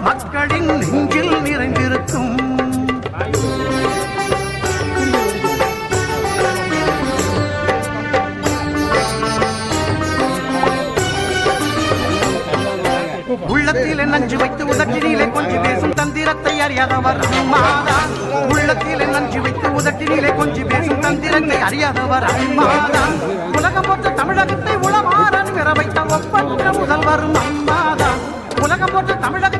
மக்களின் நெஞ்சில் நிறைந்திருக்கும். உள்ளத்திலே நஞ்சு வைத்து உதட்டினிலே கொஞ்சி பேசும் தந்திரத்தை அறியாதவர் மாதா உள்ளத்திலே நஞ்சு வைத்து உதட்டினிலே கொஞ்சி பேசும் தந்திரத்தை அறியாதவர் அம்மாதான் உலகம் போட்ட தமிழகத்தை உளமாறன் நிமிர வைத்த ஒப்பற்ற முதல்வர் அம்மாதான் உலகம் போட்ட தமிழகத்தை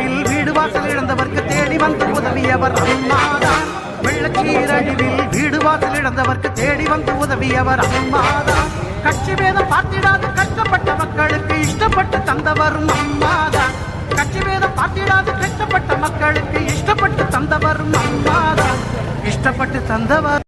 உதவியவர் அம்மாதான். வெள்ளச்சீரழிவில் வீடு வாசல் இழந்தவர்க்கு தேடி வந்து உதவியவர் அம்மாதான். கட்சி வேதம் பார்த்திடாது கஷ்டப்பட்ட மக்களுக்கு இஷ்டப்பட்டு தந்தவரும் அம்மாதான். கட்சி வேதம் பார்த்திடாது கஷ்டப்பட்ட மக்களுக்கு இஷ்டப்பட்டு தந்தவரும் அம்மாதான். இஷ்டப்பட்டு தந்தவர்